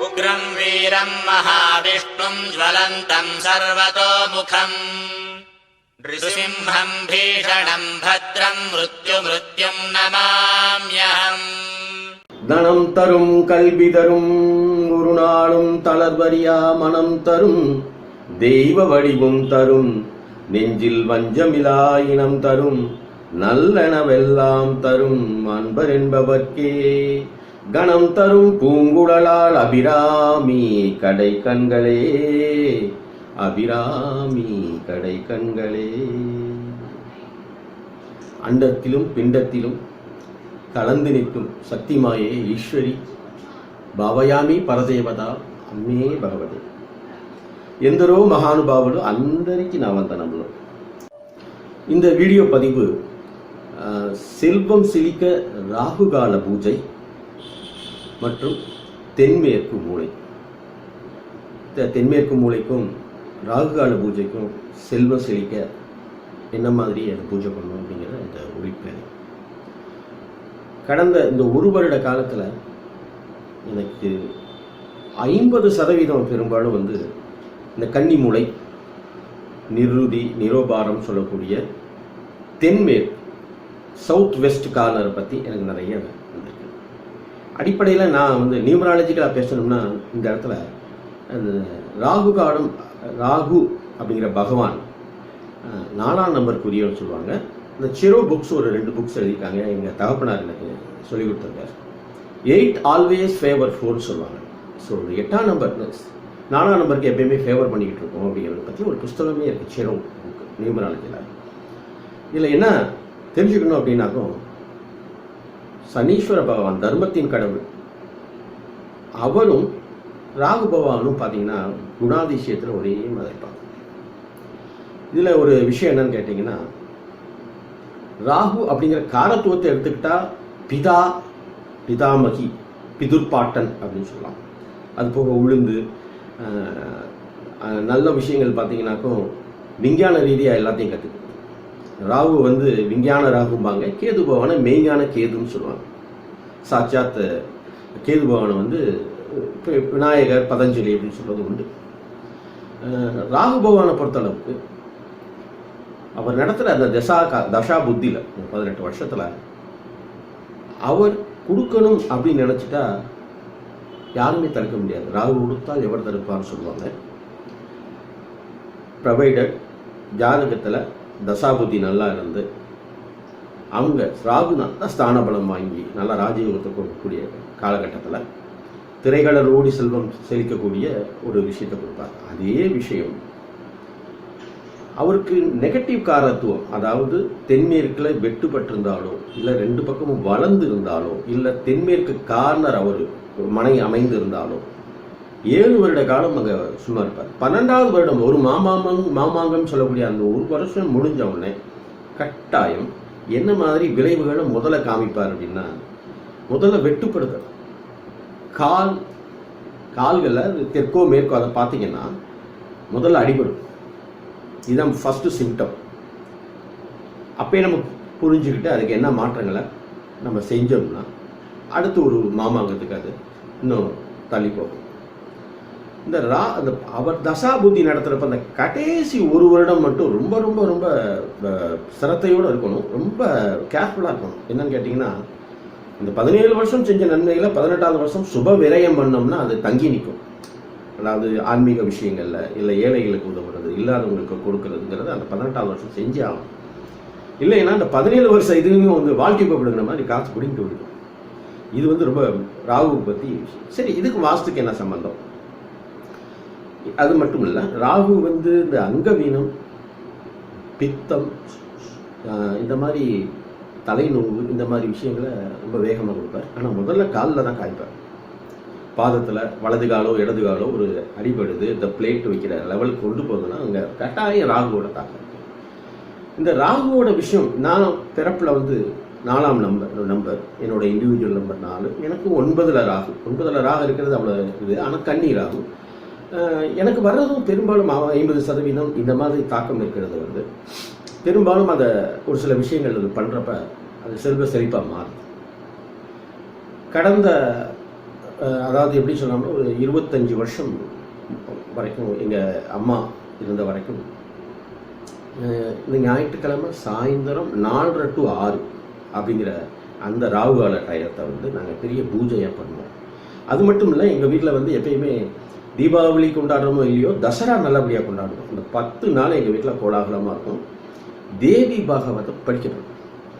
उग्रम् वीरम् महाविष्णुम् ज्वलन्तम् सर्वतोमुखम् नृसिंहम् भीषणम् भद्रम् मृत्युमृत्युम् नमाम्यहम् தனம் தரும் கல்வி தரும் ஒரு நாளும் தளர்வரியா மனம் தரும் தெய்வ வடிவும் தரும் நெஞ்சில் வஞ்சமிலா இனம் தரும் நல்லனவெல்லாம் தரும் அன்பர் என்பவர்க்கே கணம் தரும் பூங்குழலால் அபிராமி கடை கண்களே அபிராமி கடை கண்களே அண்டத்திலும் பிண்டத்திலும் கலந்து நிற்கும் சக்திமாயே ஈஸ்வரி భావయామి పరదేవత అమ్మే భగవతి ఎందరో మహానుభావులు అందరికీ నా వందనములు இந்த வீடியோ பதிவு ஆ, செல்வம் செழிக்க ராகுகால பூஜை மற்றும் தென்மேற்கு மூலை இந்த தென்மேற்கு மூலைக்கும் ராகுகால பூஜைக்கும் செல்வம் செழிக்க என்ன மாதிரி அதை பூஜை பண்ணணும் அப்படிங்கிற இந்த ஒளிப்பேனை கடந்த இந்த ஒரு வருட காலத்தில் எனக்கு ஐம்பது சதவீதம் பெரும்பாலும் வந்து இந்த கன்னிமூலை நிருதி நிரோபாரம் சொல்லக்கூடிய தென்மேற்கு சவுத் வெஸ்ட் கார்னரை பற்றி எனக்கு நிறைய அடிப்படையில் நான் வந்து நியூமராலஜிக்கலாக பேசணும்னா இந்த இடத்துல அந்த ராகு காலம் ராகு அப்படிங்கிற பகவான் நாலாம் நம்பர் நம்பருக்குரியவன்னு சொல்லுவாங்க. இந்த சிரோ புக்ஸ் ஒரு ரெண்டு புக்ஸ் எழுதியிருக்காங்க. எங்கள் தகப்பனார் எனக்கு சொல்லிக் கொடுத்துருக்காரு. எயிட் ஆல்வேஸ் ஃபேவர் ஃபோர்னு சொல்லுவாங்க. ஸோ ஒரு எட்டாம் நம்பர் நாலாம் நம்பருக்கு எப்பயுமே ஃபேவர் பண்ணிக்கிட்டு இருக்கோம் அப்படிங்கிறத பற்றி ஒரு புஸ்தகமே இருக்குது சிரோ புக் நியூமராலஜியில். இதில் என்ன தெரிஞ்சுக்கணும் அப்படின்னாக்கும் சனீஸ்வர பகவான் தர்மத்தின் கடவுள். அவரும் ராகு பகவானும் பார்த்தீங்கன்னா குணாதிசயத்தில் ஒரே மாதிரி இருப்பாங்க. இதில் ஒரு விஷயம் என்னன்னு கேட்டிங்கன்னா ராகு அப்படிங்கிற காரத்துவத்தை எடுத்துக்கிட்டா பிதா பிதாமகி பிதுர்பாட்டன் அப்படின்னு சொல்லலாம். அது போக உளுந்து நல்ல விஷயங்கள் பார்த்தீங்கன்னாக்கும் விஞ்ஞான ரீதியாக எல்லாத்தையும் கற்றுக்கு ராகு வந்து விஞ்ஞான ராகும்பாங்க கேது பகவானை மெய்ஞான கேதுன்னு சொல்லுவாங்க. சாட்சாத் கேது பகவானை வந்து விநாயகர் பதஞ்சலி அப்படின்னு சொல்வது உண்டு. ராகு பகவானை பொறுத்தளவுக்கு அவர் நடத்துகிற அந்த தசா கா- தசா புத்தியில் பதினெட்டு வருஷத்தில் அவர் கொடுக்கணும் அப்படின்னு நினச்சிட்டா யாருமே தடுக்க முடியாது. ராகு கொடுத்தால் எவர் தடுப்பார்னு சொல்லுவாங்க. ப்ரொவைடட் ஜாதகத்தில் தசாபுத்தி நல்லா இருந்து அவங்க ராகு நல்ல ஸ்தான பலம் வாங்கி நல்லா ராஜயோகத்தை கொடுக்கக்கூடிய காலகட்டத்தில் திரைகள ஓடி செல்வம் செழிக்கக்கூடிய ஒரு விஷயத்தை கொடுப்பார் அதே விஷயம். அவருக்கு நெகட்டிவ் காரத்துவம் அதாவது தென்மேற்கில் வெட்டுப்பட்டிருந்தாலோ இல்லை ரெண்டு பக்கமும் வளர்ந்து இருந்தாலோ இல்லை தென்மேற்கு கார்னர் அவர் மனை அமைந்து இருந்தாலோ ஏழு வருட காலம் அங்கே சும்மா இருப்பார். பன்னெண்டாவது வருடம் ஒரு மாமாங்கம் மாமாங்கம் சொல்லக்கூடிய அந்த ஒரு வருஷம் முடிஞ்ச உடனே கட்டாயம் என்ன மாதிரி விளைவுகளை முதல்ல காமிப்பார் அப்படின்னா முதல்ல வெட்டுப்படுதல் கால் கால்களில் அது தெற்கோ மேற்கோ அதை பார்த்தீங்கன்னா முதல்ல அடிபடும். இதுதான் ஃபஸ்ட்டு சிம்டம் அப்பயே நம்ம புரிஞ்சுக்கிட்டு அதுக்கு என்ன மாற்றங்களை நம்ம செஞ்சோம்னா அடுத்து ஒரு மாமாங்கத்துக்கு அது இன்னும் தள்ளி போகும். இந்த ரா அந்த அவர் தசா புத்தி நடத்துகிறப்ப அந்த கடைசி ஒரு வருடம் மட்டும் ரொம்ப ரொம்ப ரொம்ப சிரத்தையோடு இருக்கணும். ரொம்ப கேர்ஃபுல்லாக இருக்கணும். என்னன்னு கேட்டிங்கன்னா இந்த பதினேழு வருஷம் செஞ்ச நன்மைகளை பதினெட்டாவது வருஷம் சுப விரயம் பண்ணோம்னா அது தங்கி நிற்கும். அதாவது ஆன்மீக விஷயங்களில் இல்லை ஏழைகளுக்கு உதவுறது இல்லாதவங்களுக்கு கொடுக்கறதுங்கிறது அந்த பதினெட்டாவது வருஷம் செஞ்சே ஆகும் இல்லைன்னா அந்த பதினேழு வருஷம் இதுவும் வந்து வாழ்க்கை போடுங்கிற மாதிரி காசு பிடிங்கிட்டு விடுக்கும் இது வந்து ரொம்ப ராகு பற்றி சரி இதுக்கு வாஸ்துக்கு என்ன சம்பந்தம்? அது மட்டும் இல்லை ராகு வந்து இந்த அங்கவீனம் பித்தம் இந்த மாதிரி தலைநோவு இந்த மாதிரி விஷயங்களை ரொம்ப வேகமாக கொடுப்பார். ஆனால் முதல்ல காலில் தான் காய்ப்பார். பாதத்தில் வலது காலோ இடது காலோ ஒரு அடிபடுது இந்த பிளேட் வைக்கிற லெவலுக்கு கொண்டு போகுதுன்னா அங்கே கட்டாயம் ராகுவோட தாக்கம். இந்த ராகுவோட விஷயம் நான் பிறப்பில் வந்து நாலாம் நம்பர் நம்பர் என்னோட இண்டிவிஜுவல் நம்பர் நாலு எனக்கு ஒன்பதில் ராகு. ஒன்பதில் ராகு இருக்கிறது அவ்வளோ இது ஆனால் கண்ணி ராகு. எனக்கு வர்றதும் பெரும்பாலும் ஐம்பது சதவீதம் இந்த மாதிரி தாக்கம் இருக்கிறது வந்து பெரும்பாலும் அதை ஒரு சில விஷயங்கள் அது பண்ணுறப்ப அது செல்வ செழிப்பாக மாறுது. கடந்த அதாவது எப்படி சொல்லலாம்னா ஒரு இருபத்தஞ்சி வருஷம் வரைக்கும் எங்கள் அம்மா இருந்த வரைக்கும் இந்த ஞாயிற்றுக்கிழமை சாயந்தரம் நாலரை டு ஆறு அப்படிங்கிற அந்த ராகுகால டயத்தை வந்து நாங்கள் பெரிய பூஜையாக பண்ணுவோம். அது மட்டும் இல்லை எங்கள் வீட்டில் வந்து எப்பயுமே தீபாவளி கொண்டாடுறோமோ இல்லையோ தசரா நல்லபடியாக கொண்டாடுவோம். இந்த பத்து நாள் எங்கள் வீட்டில் கோலாகலமாக இருக்கும். தேவி பாகவதம் படிக்கப்படும்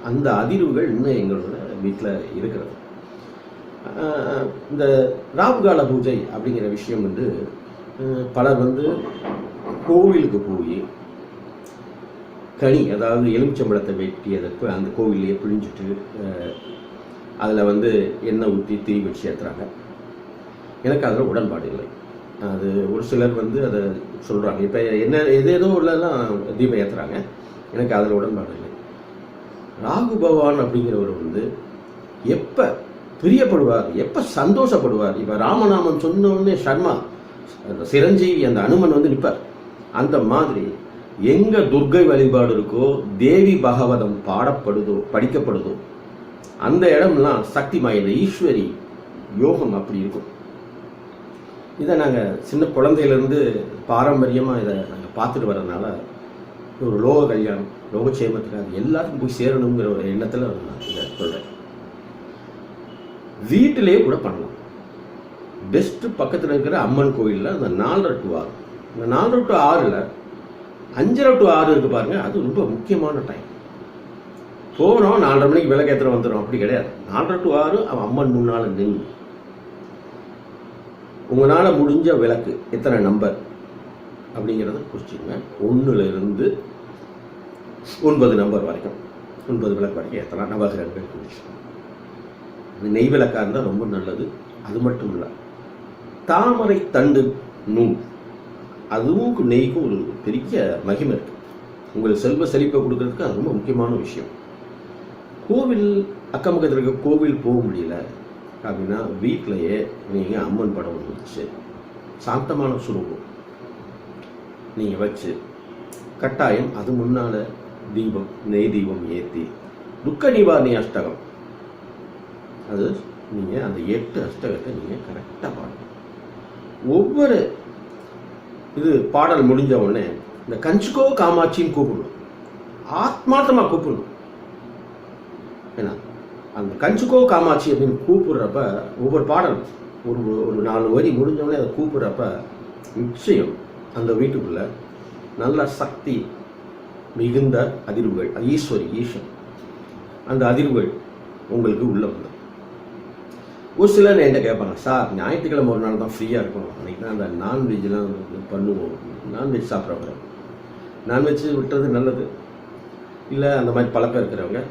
அந்த அதிர்வுகள் இன்னும் எங்களோட வீட்டில் இருக்கிறது. இந்த ராவுகால பூஜை அப்படிங்கிற விஷயம் வந்து பலர் வந்து கோவிலுக்கு போய் கனி அதாவது எலுமிச்சம்பழத்தை வெட்டியதற்கு அந்த கோவிலையே பிழிஞ்சிட்டு அதில் வந்து எண்ணெய் ஊற்றி தீ வச்சு ஏற்றுறாங்க எனக்கு அதில் உடன்பாடு இல்லை. அது ஒரு சிலர் வந்து அதை சொல்கிறாங்க இப்போ என்ன எதேதோ உள்ளலாம் தீபம் ஏற்றுறாங்க எனக்கு அதில் உடன்பாடு இல்லை. ராகு பகவான் அப்படிங்கிறவர் வந்து எப்போ பிரியப்படுவார் எப்போ சந்தோஷப்படுவார்? இப்போ ராமநாமம் சொன்ன சர்மா அந்த சிரஞ்சீவி அந்த அனுமன் வந்து நிற்பார் அந்த மாதிரி எங்கே துர்க்கை வழிபாடு இருக்கோ தேவி பகவதம் பாடப்படுதோ படிக்கப்படுதோ அந்த இடம்லாம் சக்தி மாயில ஈஸ்வரி யோகம் அப்படி இருக்கும். இதை நாங்கள் சின்ன குழந்தையிலேருந்து பாரம்பரியமாக இதை நாங்கள் பார்த்துட்டு வரதுனால ஒரு லோக கல்யாணம் லோக சேமத்துக்கு அது எல்லாருக்கும் போய் சேரணுங்கிற ஒரு எண்ணத்தில் நான் இதை சொல்கிறேன் வீட்டிலே கூட பண்ணலாம். பெஸ்ட்டு பக்கத்தில் இருக்கிற அம்மன் கோயிலில் அந்த நாலரை டு ஆறு. இந்த நாலரை டு ஆறில் அஞ்சரை டு ஆறு இருக்கு பாருங்கள் அது ரொம்ப முக்கியமான டைம் போகிறோம் நாலரை மணிக்கு விளக்கேற்றுற வந்துடும் அப்படி கிடையாது. நாலரை டு ஆறு அவன் அம்மன் முன்னால் நின்று உங்களால் முடிஞ்ச விளக்கு எத்தனை நம்பர் அப்படிங்கிறத குறிச்சிங்க ஒன்றுலேருந்து ஒன்பது நம்பர் வரைக்கும். ஒன்பது விளக்கு வரைக்கும் எத்தனை நவகிரகங்கள் குறிச்சிக்கணும் நெய் விளக்காக இருந்தால் ரொம்ப நல்லது. அது மட்டும் இல்லை தாமரை தண்டு நூல். அதுவும் நெய்க்கும் ஒரு பெரிய மகிமை இருக்குது உங்களுக்கு செல்வ செழிப்பை கொடுக்கறதுக்கு அது ரொம்ப முக்கியமான விஷயம். கோவில் அக்கம் பக்கத்தில் இருக்க கோவில் போக முடியல. அப்படின்னா வீட்டிலையே நீங்கள் அம்மன் படம் ஒன்று வச்சு சாந்தமான சுரூபம். நீங்கள் வச்சு கட்டாயம் அது முன்னால் தீபம் நெய் தீபம் ஏற்றி துக்க நிவாரணி அஷ்டகம். அது நீங்கள் அந்த எட்டு அஷ்டகத்தை நீங்கள் கரெக்டாக பாடணும் ஒவ்வொரு இது பாடல் முடிஞ்ச உடனே இந்த கஞ்சுக்கோ காமாட்சின்னு கூப்பிடணும். ஆத்மார்த்தமாக கூப்பிடணும். ஏன்னா அந்த கஞ்சுக்கோ காமாட்சி அப்படின்னு கூப்பிடுறப்ப ஒவ்வொரு பாடல் ஒரு ஒரு நாலு வரி முடிஞ்சோடனே அதை கூப்பிடுறப்ப நிச்சயம் அந்த வீட்டுக்குள்ள நல்ல சக்தி மிகுந்த அதிர்வுகள் அது ஈஸ்வரி ஈஸ்வன் அந்த அதிர்வுகள் உங்களுக்கு உள்ள வந்து ஒரு சிலர் என்கிட்ட கேட்பாங்க சார் ஞாயிற்றுக்கிழமை ஒரு நாள் தான் ஃப்ரீயாக இருக்கும் அன்றைக்கி தான் அந்த நான்வெஜ்லாம் பண்ணுவோம். நான்வெஜ் சாப்பிட்றவங்க. நான்வெஜ் விட்டுறது நல்லது. இல்லை அந்த மாதிரி பழக்கம் இருக்கிறவங்க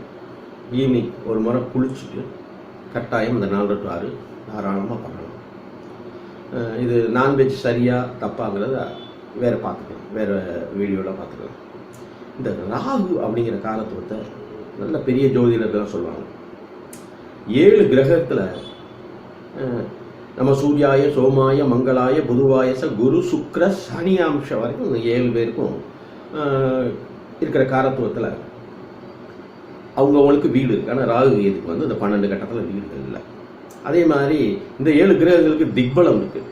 ஈவினிங் ஒரு முறை குளிச்சுட்டு கட்டாயம் இந்த நாலு டு ஆறு தாராளமாக பண்ணலாம். இது நான்வெஜ் சரியாக தப்பாங்கிறத வேறு பார்த்துக்கலாம். வேறு வீடியோவில் பார்த்துக்கலாம். இந்த ராகு அப்படிங்கிற காலத்துவத்தை நல்ல பெரிய ஜோதிடர்கள் சொல்லுவாங்க. ஏழு கிரகத்தில் நம்ம சூர்யாய சோமாய மங்களாய புதுவாயச குரு சுக்ர சனி அம்சம் வரைக்கும் இந்த ஏழு பேருக்கும் இருக்கிற காரத்துவத்தில் அவங்கவுங்களுக்கு வீடு. ஏன்னா ஆனால் ராகு கேதுக்கு வந்து இந்த பன்னெண்டு கட்டத்தில் வீடுகள் இல்லை. அதே மாதிரி இந்த ஏழு கிரகங்களுக்கு திக்பலம் இருக்குது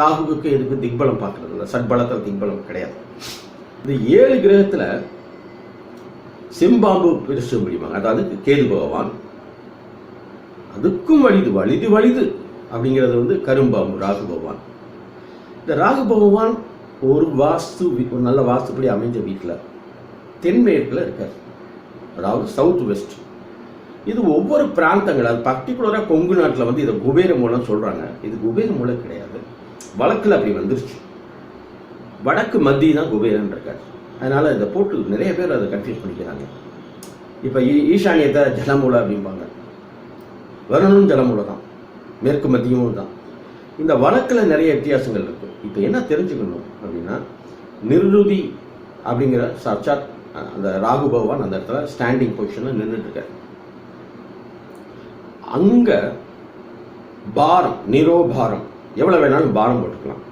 ராகுவுக்கு எதுக்கு திக்பலம் பார்க்கறது இல்லை? சட்பலத்தில் திக்பலம் கிடையாது. இந்த ஏழு கிரகத்தில் செம்பாம்பு பெருசு முடியுமாங்க அதாவது கேது பகவான். அதுக்கும் வலிது வலிது வலிது அப்படிங்கிறது வந்து கரும்பாம்பு ராகு பகவான். இந்த ராகு பகவான் ஒரு வாஸ்து ஒரு நல்ல வாஸ்துப்படி அமைஞ்ச வீட்டில் தென்மேற்கில் இருக்கார். அதாவது சவுத் வெஸ்ட் இது ஒவ்வொரு பிராந்தங்கள் அது பர்டிகுலராக கொங்கு நாட்டில் வந்து இதை குபேர மூலம் சொல்கிறாங்க இது குபேர மூலம் கிடையாது. வழக்கில் அப்படி வந்துருச்சு. வடக்கு மத்திய தான் குபேரன் இருக்கார். அதனால் இதை போட்டு நிறைய பேர் அதை கன்ஃபியூஸ் பண்ணிக்கிறாங்க. இப்போ ஈசானியத்தை ஜலமூலை அப்படிம்பாங்க. வருணும் ஜலமூலை தான். மேற்கு மத்தியமும் தான் இந்த வழக்கில் நிறைய வித்தியாசங்கள் இருக்குது இப்போ என்ன தெரிஞ்சுக்கணும் அப்படின்னா நிர்ருதி அப்படிங்கிற சாட்சாத் அந்த ராகு பகவான் அந்த இடத்துல ஸ்டாண்டிங் பொசிஷனில் நின்றுட்டு இருக்காரு பாரம் நிரோபாரம் எவ்வளோ வேணாலும் பாரம் போட்டுக்கலாம்.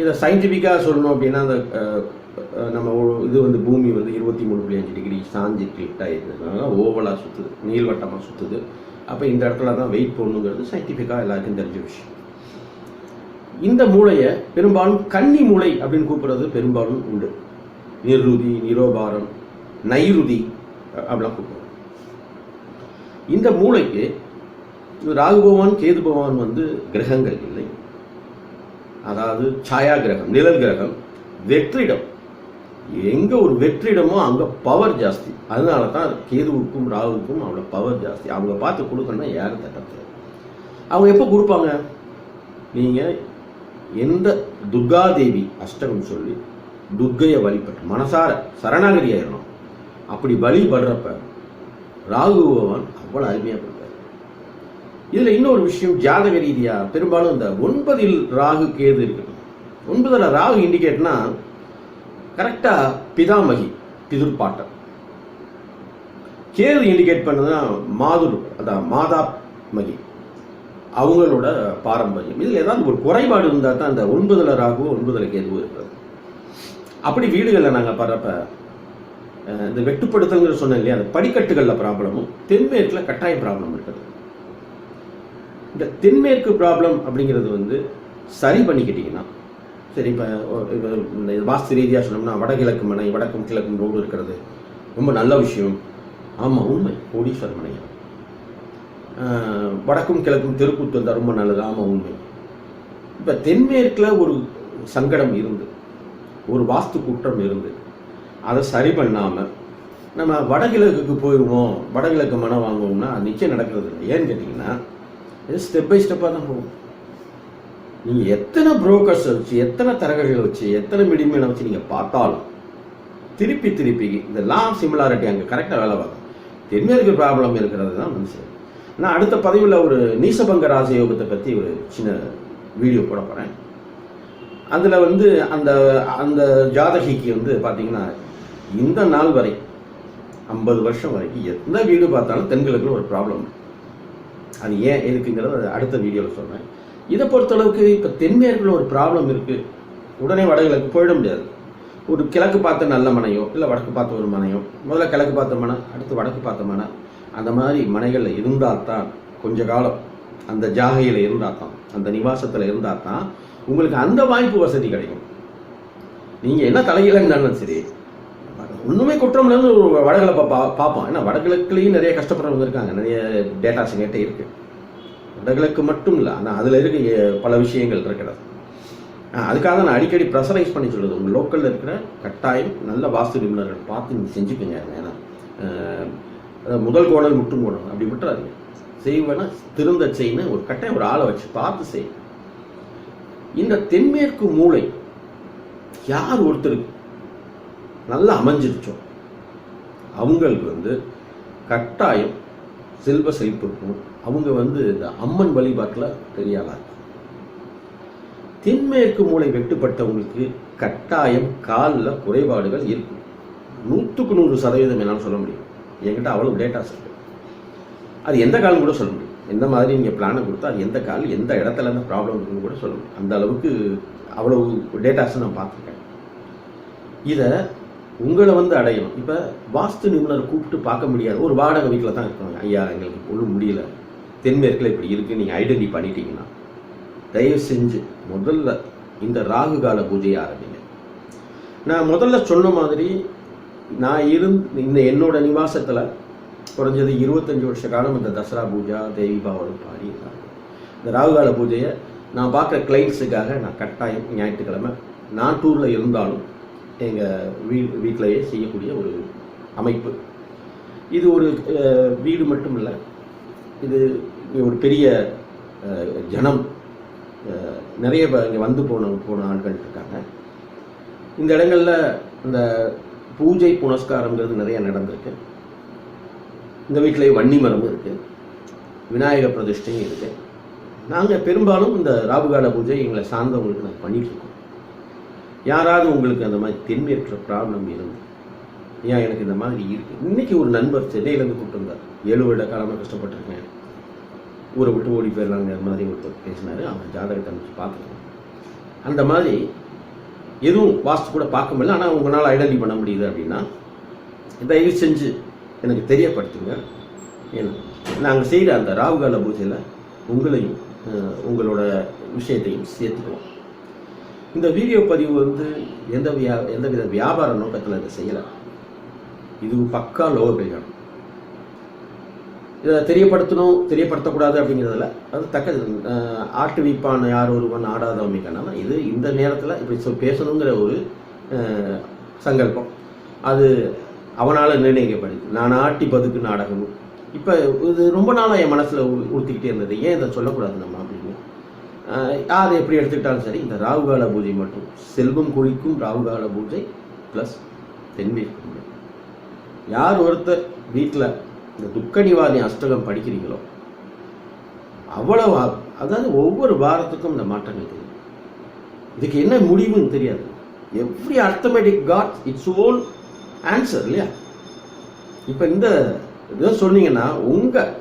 இதை சயின்டிஃபிக்காக சொல்லணும் அப்படின்னா அந்த நம்ம இது வந்து பூமி வந்து இருபத்தி மூணு புள்ளி அஞ்சு டிகிரி சாஞ்சி கிளிட்டாக இருந்ததுனால ஓவலாக சுற்றுது நீள்வட்டமாக சுற்றுது அப்போ இந்த இடத்துல தான் வெயிட் போடணுங்கிறது சயின்டிஃபிக்காக எல்லாருக்கும் தெரிஞ்ச விஷயம். இந்த மூளையை பெரும்பாலும் கன்னி மூளை அப்படின்னு கூப்பிடுறது பெரும்பாலும் உண்டு. நிருதி நிரோபாரம் நைருதி அப்படிலாம் கூப்பிடுவோம் இந்த மூளைக்கு ராகு பகவான் கேது பகவான் வந்து கிரகங்கள் இல்லை. அதாவது சாயா கிரகம் நிழல் கிரகம் வெற்றிடம். எங்க ஒரு வெற்றிடமோ அங்க பவர் ஜாஸ்தி. அதனால தான் கேதுவுக்கும் ராகுவுக்கும் அவ்வளோ பவர் ஜாஸ்தி. அவங்க பார்த்து கொடுக்கணும்னா யாரும் தட்டது அவங்க எப்போ கொடுப்பாங்க? நீங்கள் எந்த துர்காதேவி அஷ்டகம் சொல்லி துர்க்கையை வழிபட்டு மனசார சரணாகதி ஆயிடணும் அப்படி வழிபடுறப்ப ராகு பகவான் அவ்வளோ அருமையாக கொடுப்பார் இதுல இன்னொரு விஷயம் ஜாதக ரீதியா பெரும்பாலும் இந்த ஒன்பதில் ராகு கேது இருக்கணும் ஒன்பதுல ராகு இண்டிகேட்னா கரெக்டா பிதாமகி பிதுர்பாட்டம் கேது இண்டிகேட் பண்ணதுன்னா மாதுர் அதான் மாதா மகி அவங்களோட பாரம்பரியம். இதில் ஏதாவது ஒரு குறைபாடு இருந்தால் தான் அந்த ஒன்பதில் ராகுவோ ஒன்பதுல கேதுவோ இருக்கிறது அப்படி வீடுகளில் நாங்கள் படுறப்ப இந்த வெட்டுப்படுத்தல்ங்கிற சொன்னேன் இல்லையா அந்த படிக்கட்டுகளில் ப்ராப்ளமும் தென்மேற்கில் கட்டாய ப்ராப்ளம் இருக்குது. இந்த தென்மேற்கு ப்ராப்ளம் அப்படிங்கிறது வந்து சரி பண்ணிக்கிட்டிங்கன்னா சரி இப்போ இந்த வாஸ்து ரீதியாக சொன்னோம்னா வடகிழக்கு மனை வடக்கும் கிழக்கும் ரோடு இருக்கிறது ரொம்ப நல்ல விஷயம். ஆமாம் உண்மை. கோடீஸ்வர் மனை வடக்கும் கிழக்கும் தெருக்கூத்து வந்தால் ரொம்ப நல்லது. ஆமாம் உண்மை. இப்போ தென்மேற்கில் ஒரு சங்கடம் இருந்து ஒரு வாஸ்து குற்றம் இருந்து அதை சரி பண்ணாமல் நம்ம வடகிழக்குக்கு போயிடுவோம் வடகிழக்கு மனம் வாங்குவோம்னா அது நிச்சயம் நடக்கிறது இல்லை. ஏன்னு கேட்டிங்கன்னா இது ஸ்டெப் பை ஸ்டெப்பாக தான் போகும். நீங்கள் எத்தனை புரோக்கர்ஸ் வச்சு எத்தனை தரகர்களை வச்சு எத்தனை மிடிமேனை வச்சு நீங்கள் பார்த்தாலும் திருப்பி திருப்பி இந்த லாம் சிமிலாரிட்டி அங்கே கரெக்டாக வேலை பார்க்கும். தென்மேற்கு ப்ராப்ளம் இருக்கிறது தான் மனுஷன். நான் அடுத்த பதிவில் ஒரு நீசபங்க ராஜயோகத்தை பற்றி ஒரு சின்ன வீடியோ போட போகிறேன் அதில் வந்து அந்த அந்த ஜாதகிக்கு வந்து பார்த்தீங்கன்னா இந்த நாள் வரை ஐம்பது வருஷம் வரைக்கும் எந்த வீடு பார்த்தாலும் தென்கிழக்கில் ஒரு ப்ராப்ளம் அது ஏன் இருக்குங்கிறத அடுத்த வீடியோவில் சொல்கிறேன் இதை பொறுத்தளவுக்கு இப்போ தென்மேற்கில் ஒரு ப்ராப்ளம் இருக்குது உடனே வடகிழக்கு போயிட முடியாது. ஒரு கிழக்கு பார்த்த நல்ல மனையோ இல்லை வடக்கு பார்த்த ஒரு மனையோ முதல்ல கிழக்கு பார்த்த மனை அடுத்து வடக்கு பார்த்த மனை அந்த மாதிரி மனைகளில் இருந்தால் தான் கொஞ்ச காலம் அந்த ஜாகையில் இருந்தால் தான் அந்த நிவாசத்தில் இருந்தால் தான் உங்களுக்கு அந்த வாய்ப்பு வசதி கிடைக்கும். நீங்கள் என்ன தலையிலங்கனாலும் சரி ஒன்றுமே குற்றம் இல்லைன்னு ஒரு வடகிழப்பை பா பார்ப்போம். ஏன்னா வடகிழக்குலேயும் நிறைய கஷ்டப்படுறவங்க இருக்காங்க. நிறைய டேட்டாஸ் எங்கிட்ட இருக்குது வடகிழக்கு மட்டும் இல்லை ஆனால் அதில் இருக்க பல விஷயங்கள் இருக்கிறது. அதுக்காக நான் அடிக்கடி ப்ரெஷரைஸ் பண்ணி சொல்லுது உங்கள் லோக்கலில் இருக்கிற கட்டாயம் நல்ல வாஸ்து நிபுணர்கள் பார்த்து நீங்கள் செஞ்சுக்கோங்க. ஏன்னா முதல் கோணல் முட்டும் கோணல் அப்படி விட்டுறாதீங்க. செய்வேன்னா திருந்த செய்யணும் ஒரு கட்டாயம் ஒரு ஆளை வச்சு பார்த்து செய் இந்த தென்மேற்கு மூளை யார் ஒருத்தருக்கு நல்லா அமைஞ்சிருச்சோ அவங்களுக்கு வந்து கட்டாயம் செல்வ செழிப்பு இருக்கும் அவங்க வந்து இந்த அம்மன் வழிபாட்டில் பெரிய தென்மேற்கு மூளை வெட்டுப்பட்டவங்களுக்கு கட்டாயம் காலில் குறைபாடுகள் இருக்கும். நூற்றுக்கு நூறு சதவீதம் என்னால் சொல்ல முடியும். என்கிட்ட அவ்வளோ டேட்டாஸ் இருக்கு. அது எந்த காலம் கூட சொல்ல முடியும் எந்த மாதிரி நீங்கள் பிளானை கொடுத்தா அது எந்த கால் எந்த இடத்துல அந்த ப்ராப்ளம் இருக்குன்னு கூட சொல்லணும் அந்த அளவுக்கு அவ்வளவு டேட்டாஸை நான் பார்த்துருக்கேன். இதை உங்களை வந்து அடையணும். இப்போ வாஸ்து நிபுணர் கூப்பிட்டு பார்க்க முடியாது. ஒரு வாடகை வீட்டில் தான் இருக்காங்க ஐயா எங்களுக்கு ஒன்றும் முடியல. தென்மேற்கில் இப்படி இருக்குது நீங்கள் ஐடென்டி பண்ணிட்டீங்கன்னா தயவு செஞ்சு முதல்ல இந்த ராகு கால பூஜையை ஆரம்பிங்க. நான் முதல்ல சொன்ன மாதிரி நான் இருந்து இந்த என்னோட நிவாசத்தில் குறைஞ்சது இருபத்தஞ்சி வருஷ காலம் இந்த தசரா பூஜா தேவி பாவனம் பாடி இருக்காங்க இந்த ராகுகால பூஜையை நான் பார்க்குற கிளைண்ட்ஸுக்காக நான் கட்டாயம் ஞாயிற்றுக்கிழமை நான் டூரில் இருந்தாலும் எங்கள் வீ வீட்டிலேயே செய்யக்கூடிய ஒரு அமைப்பு. இது ஒரு வீடு மட்டும் இல்லை இது ஒரு பெரிய ஜனம் நிறைய இங்கே வந்து போன போன ஆண்கள் இருக்காங்க. இந்த இடங்களில் இந்த பூஜை புனஸ்காரங்கிறது நிறைய நடந்திருக்கு. இந்த வீட்டிலேயே வன்னி மரமும் இருக்குது விநாயகர் பிரதிஷ்டையும் இருக்குது நாங்கள் பெரும்பாலும் இந்த ராபுகால பூஜை எங்களை சார்ந்தவங்களுக்கு நாங்கள் பண்ணிகிட்ருக்கோம் யாராவது உங்களுக்கு அந்த மாதிரி தென்மேற்கிற ப்ராப்ளம் இருந்து ஏன் எனக்கு இந்த மாதிரி இருக்கு? இன்னைக்கு ஒரு நண்பர் சென்னையிலேருந்து கூப்பிட்டுருந்தார் ஏழு வருட காலமாக கஷ்டப்பட்டிருக்கேன். ஊரை விட்டு ஓடி போயிடலாங்கிற அந்த மாதிரி ஒருத்தர் பேசினாரு. அவன் ஜாதகத்தை அமைச்சு பார்த்துருக்கேன் அந்த மாதிரி எதுவும் வாஸ்து கூட பார்க்க முடியல. ஆனால் உங்களால் ஐடென்டி பண்ண முடியுது அப்படின்னா தயவு செஞ்சு எனக்கு தெரியப்படுத்துங்க. ஏன்னா நாங்கள் செய்கிற அந்த ராகுகால பூஜையில் உங்களையும் உங்களோட விஷயத்தையும் சேர்த்துக்குவோம். இந்த வீடியோ பதிவு வந்து எந்த வியா எந்த வித வியாபார நோக்கத்தில் இதை செய்யலை. இது பக்கா லோக கல்யாணம் இதை தெரியப்படுத்தணும் தெரியப்படுத்தக்கூடாது அப்படிங்கிறதுல அது தக்க ஆட்டு வீப்பான் யார் ஒருவன் ஆடாதவமிக்கான இது இந்த நேரத்தில் இப்படி சொல் பேசணுங்கிற ஒரு சங்கல்பம். அது அவனால் நிர்ணயிக்கப்படுது நான் ஆட்டி பதுக்கு நாடகம் இப்போ இது ரொம்ப நாளாக என் மனசில் உறுத்திக்கிட்டே இருந்தது. ஏன் இதை சொல்லக்கூடாது நம்ம அப்படின்னு? யார் எப்படி எடுத்துக்கிட்டாலும் சரி இந்த ராகுகால பூஜை மட்டும். செல்வம் கொழிக்கும் ராகுகால பூஜை ப்ளஸ் தென்மேற்கு யார் ஒருத்தர் வீட்டில் இந்த துக்க நிவாரணி அஷ்டகம் படிக்கிறீங்களோ அவ்வளவு அதாவது ஒவ்வொரு வாரத்துக்கும் இந்த மாற்றங்கள் தெரியும். இதுக்கு என்ன முடிவுன்னு தெரியாது. Every arithmetic got it's own answer இல்லையா? இப்போ இந்த இதை சொன்னீங்கன்னா உங்கள்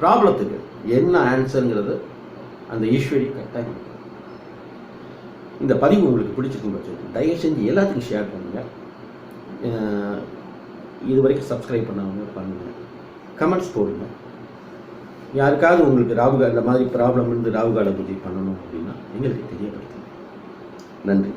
ப்ராப்ளத்துக்கு என்ன ஆன்சருங்கிறது அந்த ஈஸ்வரி கரெக்டாக இந்த பதிவு உங்களுக்கு பிடிச்சிருக்கும் பட்சம் தயவு செஞ்சு எல்லாத்துக்கும் ஷேர் பண்ணுங்கள் இது வரைக்கும் சப்ஸ்கிரைப் பண்ணவங்க பண்ணுங்கள் கமெண்ட்ஸ் போடுங்க. யாருக்காவது உங்களுக்கு ராகுகா இந்த மாதிரி ப்ராப்ளம் இருந்து ராகுகால பூஜை பண்ணணும் அப்படின்னா எங்களுக்கு தெரியப்படுத்துங்க. நன்றி.